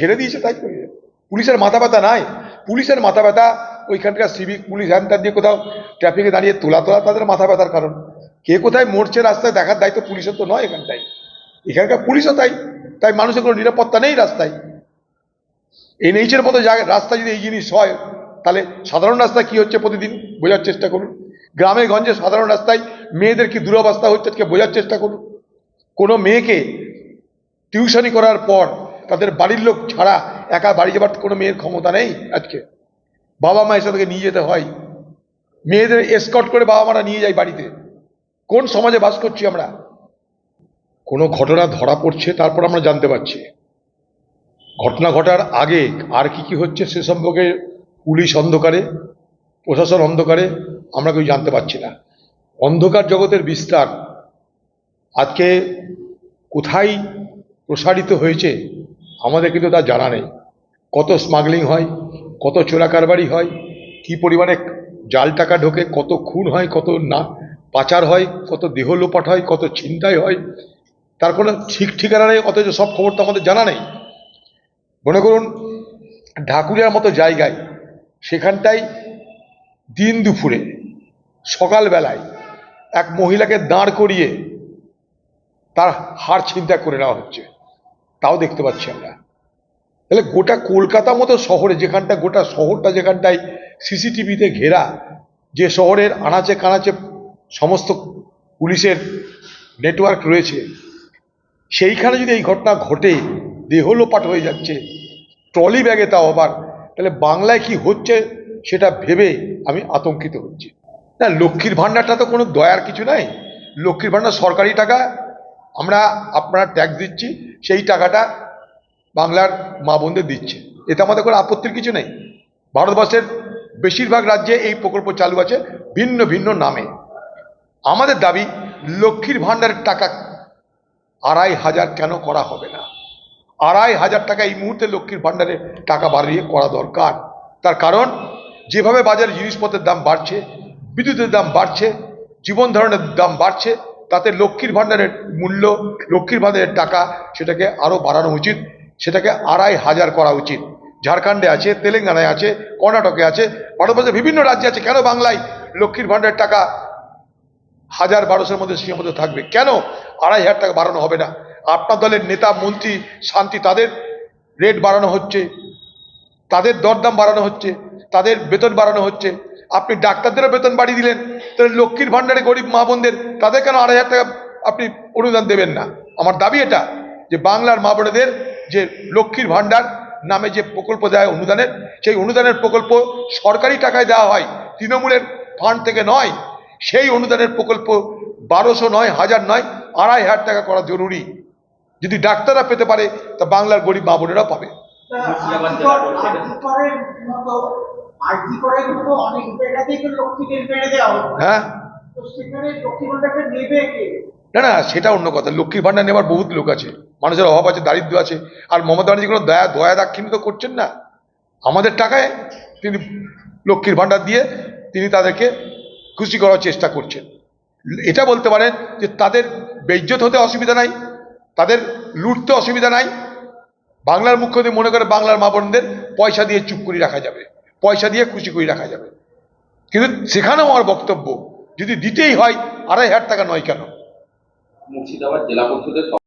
ছেড়ে দিয়েছে, তাই করে। পুলিশের মাথা ব্যথা নাই। পুলিশের মাথা ব্যথা ওইখানকার সিভিক পুলিশ হ্যান দিয়ে কোথাও ট্রাফিকে দাঁড়িয়ে তোলা তোলা তাদের মাথা ব্যথার কারণ। কে কোথায় মরছে রাস্তায় দেখার দায়িত্ব পুলিশের তো নয় এখানটাই এখানকার পুলিশও তাই। তাই মানুষের কোনো নিরাপত্তা নেই রাস্তায়। এই নেইচের মতো জায়গা, রাস্তা যদি এই জিনিস হয়, তাহলে সাধারণ রাস্তা কি হচ্ছে প্রতিদিন? বোঝার চেষ্টা করুন। গ্রামে গঞ্জে সাধারণ রাস্তায় মেয়েদের কি দুরবস্থা হচ্ছে? বোঝার চেষ্টা করুন। কোনো মেয়েকে টিউশনি করার পর তাদের বাড়ির লোক ছাড়া একা বাড়ি যাবার কোনো মেয়ের ক্ষমতা নেই আজকে। বাবা মা এসে তাকে নিয়ে যেতে হয়। মেয়েদের এসকট করে বাবা মারা নিয়ে যায় বাড়িতে। কোন সমাজে বাস করছি আমরা? কোনো ঘটনা ধরা পড়ছে, তারপর আমরা জানতে পারছি। ঘটনা ঘটার আগে আর কি কি হচ্ছে সে সম্পর্কে পুলিশ অন্ধকারে, প্রশাসন অন্ধকারে, আমরা কেউ জানতে পারছি না। অন্ধকার জগতের বিস্তার আজকে কোথায় প্রসারিত হয়েছে? আমাদের কিন্তু তা জানা নেই। কত স্মাগলিং হয়, কত চোরা কারবারি হয়, কি পরিমাণে জাল টাকা ঢোকে, কত খুন হয়, কত না, পাচার হয়, কত দেহ লোপাট হয়, কত ছিনতাই হয়, তার কোনো ঠিক ঠিকানা নেই, অথচ সব খবর তো আমাদের জানা নেই। মনে করুন, ঢাকুরিয়ার মতো জায়গায়, সেখানটায় দিন দুপুরে, সকালবেলায় এক মহিলাকে দাঁড় করিয়ে তার হার চিন্তা করে নেওয়া হচ্ছে। তাও দেখতে পাচ্ছি আমরা। তাহলে গোটা কলকাতা মতো শহরে যেখানটা, গোটা শহরটা যেখানটায় সিসিটিভিতে ঘেরা, যে শহরের আনাচে কানাচে সমস্ত পুলিশের নেটওয়ার্ক রয়েছে, সেইখানে যদি এই ঘটনা ঘটে দেহ লোপাট হয়ে যাচ্ছে, ট্রলি ব্যাগে তাও আবার, তাহলে বাংলায় কি হচ্ছে সেটা ভেবে আমি আতঙ্কিত হচ্ছি। না, লক্ষ্মীর ভাণ্ডারটা তো কোনো দয়ার কিছু নাই। লক্ষ্মীর ভাণ্ডার সরকারি টাকা আমরা আপনারা ট্যাক্স দিচ্ছি, সেই টাকাটা বাংলার মা বোনদের দিচ্ছে। এতে আমাদের কোনো আপত্তির কিছু নেই। ভারতবর্ষের বেশিরভাগ রাজ্যে এই প্রকল্প চালু আছে ভিন্ন ভিন্ন নামে। আমাদের দাবি, লক্ষ্মীর ভাণ্ডারের টাকা আড়াই হাজার কেন করা হবে না? আড়াই হাজার টাকা এই মুহূর্তে লক্ষ্মীর ভাণ্ডারে টাকা বাড়িয়ে করা দরকার। তার কারণ, যেভাবে বাজারে জিনিসপত্রের দাম বাড়ছে, বিদ্যুতের দাম বাড়ছে, জীবন ধারণের দাম বাড়ছে তাতে লক্ষ্মীর ভাণ্ডারের মূল্য, লক্ষ্মীর ভাণ্ডারের টাকা সেটাকে আরও বাড়ানো উচিত, সেটাকে আড়াই হাজার করা উচিত। ঝাড়খণ্ডে আছে, তেলেঙ্গানায় আছে, কর্ণাটকে আছে, ভারতবর্ষের বিভিন্ন রাজ্যে আছে। কেন বাংলায় লক্ষ্মীর ভাণ্ডারের টাকা হাজার বারোশোর মধ্যে সীমাবদ্ধ থাকবে? কেন আড়াই হাজার টাকা বাড়ানো হবে না? আপনার দলের নেতা, মন্ত্রী, শান্তি তাদের রেট বাড়ানো হচ্ছে, তাদের দরদাম বাড়ানো হচ্ছে, তাদের বেতন বাড়ানো হচ্ছে। আপনি ডাক্তারদেরও বেতন বাড়িয়ে দিলেন। তাহলে লক্ষ্মীর ভাণ্ডারে গরিব মা বোনদের, তাদের কেন আড়াই হাজার টাকা আপনি অনুদান দেবেন না? আমার দাবি এটা, যে বাংলার মা বোনেদের যে লক্ষ্মীর ভাণ্ডার নামে যে প্রকল্প দেয় অনুদানের, সেই অনুদানের প্রকল্প সরকারি টাকায় দেওয়া হয়, তৃণমূলের ফান্ড থেকে নয়, সেই অনুদানের প্রকল্প বারোশো নয়, হাজার নয়, আড়াই হাজার টাকা করা জরুরি। যদি ডাক্তাররা পেতে পারে, তা বাংলার গরিব মা বোনেরা পাবে। হ্যাঁ? লক্ষ্মী না না সেটা অন্য কথা। লক্ষ্মীর ভাণ্ডার নেওয়ার বহুত লোক আছে। মানুষের অভাব আছে দারিদ্র আছে। আর মমতা ব্যানার্জি কোনো দয়া দয়া দাক্ষিণ্য তো করছেন না। আমাদের টাকায় তিনি লক্ষ্মীর ভাণ্ডার দিয়ে তিনি তাদেরকে খুশি করার চেষ্টা করছেন। এটা বলতে পারেন যে তাদের বেজ্জত হতে অসুবিধা নাই তাদের লুটতে অসুবিধা নাই। বাংলার মুখ্যমন্ত্রী মনে করে বাংলার মা বোনদের পয়সা দিয়ে চুপ করে রাখা যাবে। পয়সা দিয়ে খুশি করে রাখা যাবে। কিন্তু সেখানেও আমার বক্তব্য, যদি দিতেই হয়, আড়াই হাজার টাকা নয় কেন? মুর্শিদাবাদ জেলা পরিষদের